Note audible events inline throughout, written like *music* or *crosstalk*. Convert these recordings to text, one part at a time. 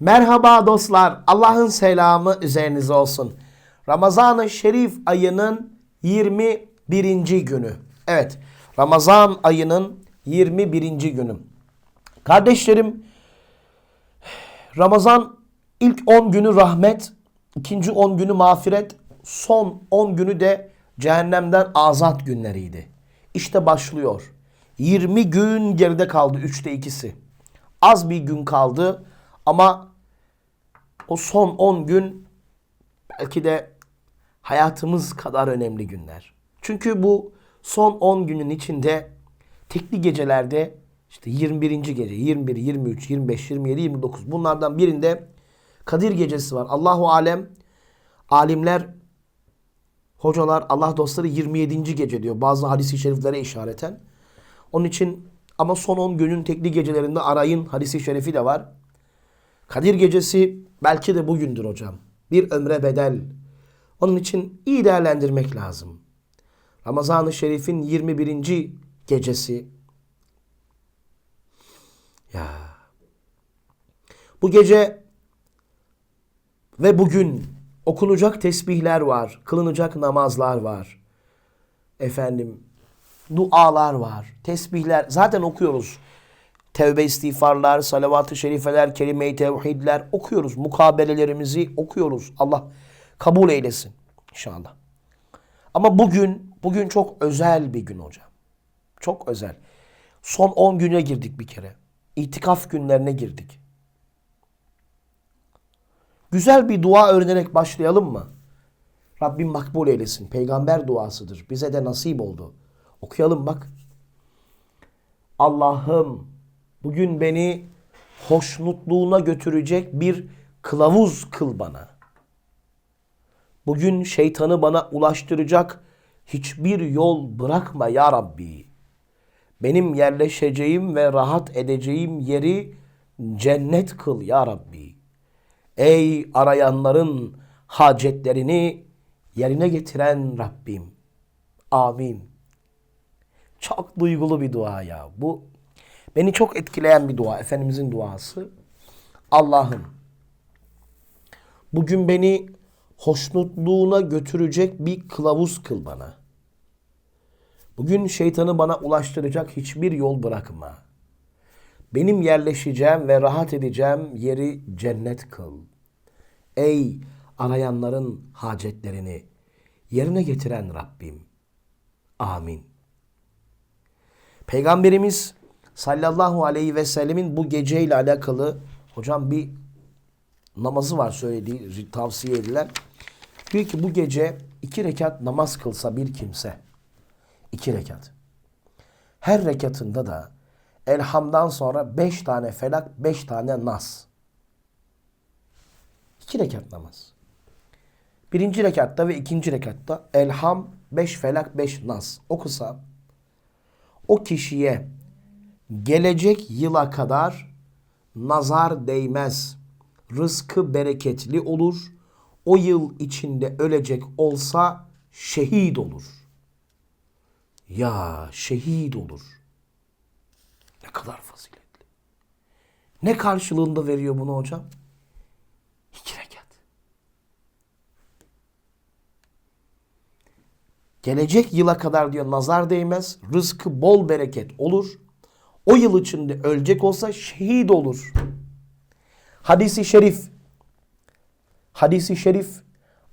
Merhaba dostlar. Allah'ın selamı üzerinize olsun. Ramazan-ı Şerif ayının 21. günü. Evet. Ramazan ayının 21. günü. Kardeşlerim Ramazan ilk 10 günü rahmet, ikinci 10 günü mağfiret, son 10 günü de cehennemden azat günleriydi. İşte başlıyor. 20 gün geride kaldı 3'te 2'si. Az bir gün kaldı ama o son 10 gün belki de hayatımız kadar önemli günler. Çünkü bu son 10 günün içinde tekli gecelerde işte 21. gece, 21, 23, 25, 27, 29 bunlardan birinde Kadir gecesi var. Allahu alem alimler hocalar Allah dostları 27. gece diyor. Bazı hadisi şeriflere işareten. Onun için ama son 10 günün tekli gecelerinde arayın hadisi şerifi de var. Kadir gecesi belki de bugündür hocam. Bir ömre bedel. Onun için iyi değerlendirmek lazım. Ramazan-ı Şerif'in 21. gecesi. Ya. Bu gece ve bugün okunacak tesbihler var, kılınacak namazlar var. Efendim, dualar var, tesbihler zaten okuyoruz. Tevbe istiğfarlar, salavat-ı şerifeler, kelime-i tevhidler okuyoruz. Mukabelelerimizi okuyoruz. Allah kabul eylesin inşallah. Ama bugün, bugün çok özel bir gün hocam. Çok özel. Son 10 güne girdik bir kere. İtikaf günlerine girdik. Güzel bir dua öğrenerek başlayalım mı? Rabbim makbul eylesin. Peygamber duasıdır. Bize de nasip oldu. Okuyalım bak. Allah'ım bugün beni hoşnutluğuna götürecek bir kılavuz kıl bana. Bugün şeytanı bana ulaştıracak hiçbir yol bırakma ya Rabbi. Benim yerleşeceğim ve rahat edeceğim yeri cennet kıl ya Rabbi. Ey arayanların hacetlerini yerine getiren Rabbim. Amin. Çok duygulu bir dua ya. Bu beni çok etkileyen bir dua. Efendimizin duası. Allah'ım bugün beni hoşnutluğuna götürecek bir kılavuz kıl bana. Bugün şeytanı bana ulaştıracak hiçbir yol bırakma. Benim yerleşeceğim ve rahat edeceğim yeri cennet kıl. Ey arayanların hacetlerini yerine getiren Rabbim. Amin. Peygamberimiz sallallahu aleyhi ve sellemin bu geceyle alakalı hocam bir namazı var söylediği, tavsiye edilen. Diyor ki bu gece iki rekat namaz kılsa bir kimse. iki rekat. Her rekatında da elhamdan sonra beş tane felak, beş tane nas. İki rekat namaz. Birinci rekatta ve ikinci rekatta elham, beş felak, beş nas. O kısa o kişiye gelecek yıla kadar nazar değmez. Rızkı bereketli olur. O yıl içinde ölecek olsa şehit olur. Ya şehit olur. Ne kadar faziletli. Ne karşılığında veriyor bunu hocam? İki rekat. Gelecek yıla kadar diyor nazar değmez, rızkı bol bereket olur. O yıl içinde ölecek olsa şehit olur. Hadisi şerif. Hadisi şerif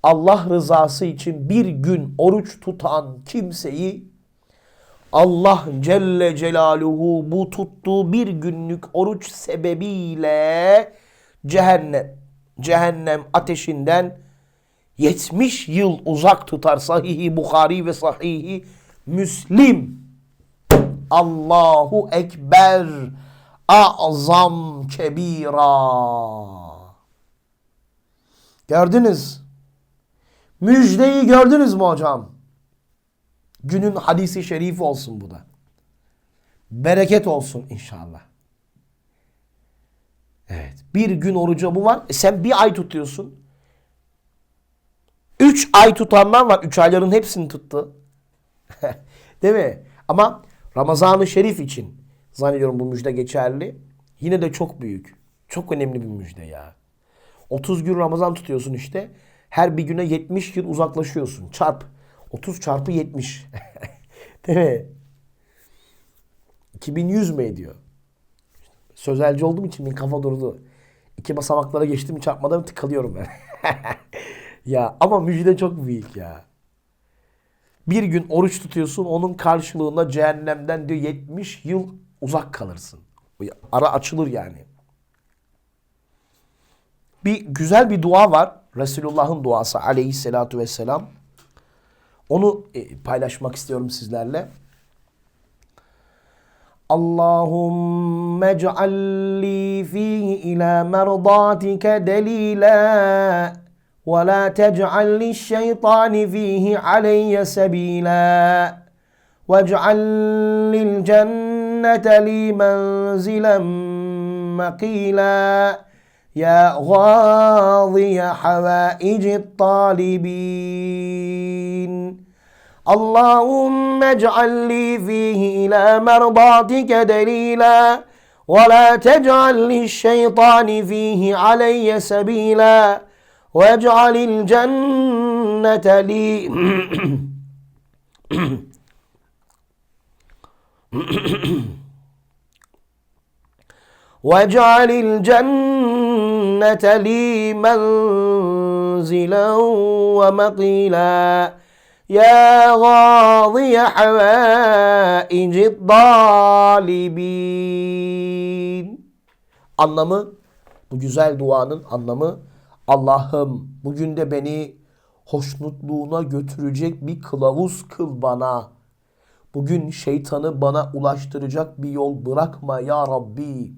Allah rızası için bir gün oruç tutan kimseyi Allah Celle Celaluhu bu tuttuğu bir günlük oruç sebebiyle cehennem cehennem ateşinden 70 yıl uzak tutar sahihi Bukhari ve sahihi Müslim. Allahu Ekber azam kebira. Gördünüz. Müjdeyi gördünüz mü hocam? Günün hadisi şerifi olsun bu da. Bereket olsun inşallah. Evet. Bir gün oruca bu var. E sen bir ay tutuyorsun. Üç ay tutanlar var. Üç ayların hepsini tuttu. *laughs* Değil mi? Ama Ramazan-ı Şerif için zannediyorum bu müjde geçerli. Yine de çok büyük. Çok önemli bir müjde ya. 30 gün Ramazan tutuyorsun işte. Her bir güne 70 yıl uzaklaşıyorsun. Çarp. 30 çarpı 70. *laughs* Değil mi? 2100 mü ediyor? Sözelci olduğum için benim kafa durdu. İki basamaklara geçtim çarpmadan tıkalıyorum ben. *laughs* ya ama müjde çok büyük ya. Bir gün oruç tutuyorsun onun karşılığında cehennemden diyor 70 yıl uzak kalırsın. Ara açılır yani. Bir güzel bir dua var. Resulullah'ın duası aleyhissalatu vesselam. Onu e, paylaşmak istiyorum sizlerle. Allahümme ec'alli fihi ila merdatika delila ولا تجعل للشيطان فيه علي سبيلا. واجعل للجنة لي منزلا مقيلا. يا غاضي حوائج الطالبين. اللهم اجعل لي فيه إلى مرضاتك دليلا. ولا تجعل للشيطان فيه علي سبيلا. واجعل الجنة لي واجعل الجنة لي منزلا ومقيلا يا غاضي حوائج الظالمين Anlamı bu güzel duanın anlamı Allah'ım bugün de beni hoşnutluğuna götürecek bir kılavuz kıl bana. Bugün şeytanı bana ulaştıracak bir yol bırakma ya Rabbi.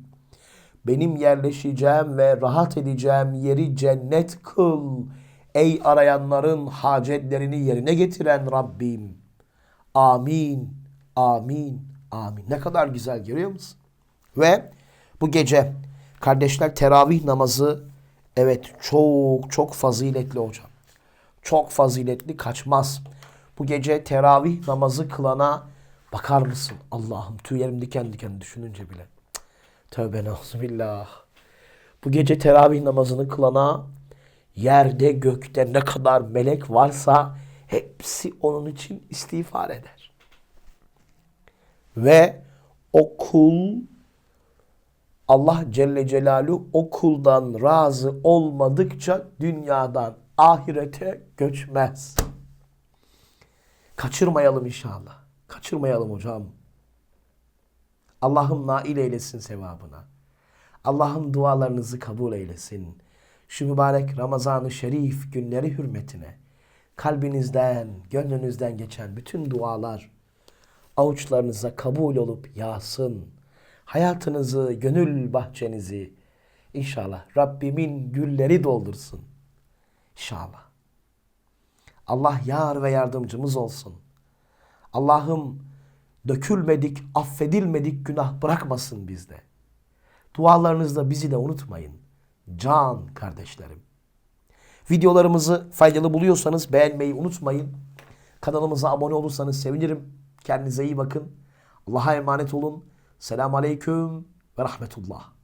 Benim yerleşeceğim ve rahat edeceğim yeri cennet kıl. Ey arayanların hacetlerini yerine getiren Rabbim. Amin, amin, amin. Ne kadar güzel görüyor musun? Ve bu gece kardeşler teravih namazı evet çok çok faziletli hocam. Çok faziletli kaçmaz. Bu gece teravih namazı kılana bakar mısın? Allah'ım tüylerim diken diken düşününce bile. Tövbe billah. Bu gece teravih namazını kılana yerde gökte ne kadar melek varsa hepsi onun için istiğfar eder. Ve o kul Allah Celle Celaluhu o kuldan razı olmadıkça dünyadan ahirete göçmez. Kaçırmayalım inşallah. Kaçırmayalım hocam. Allah'ım nail eylesin sevabına. Allah'ım dualarınızı kabul eylesin. Şu mübarek Ramazan-ı Şerif günleri hürmetine kalbinizden, gönlünüzden geçen bütün dualar avuçlarınıza kabul olup yağsın. Hayatınızı, gönül bahçenizi inşallah Rabbimin gülleri doldursun. İnşallah. Allah yar ve yardımcımız olsun. Allah'ım dökülmedik, affedilmedik günah bırakmasın bizde. Dualarınızda bizi de unutmayın. Can kardeşlerim. Videolarımızı faydalı buluyorsanız beğenmeyi unutmayın. Kanalımıza abone olursanız sevinirim. Kendinize iyi bakın. Allah'a emanet olun. Selamun Aleyküm ve Rahmetullah.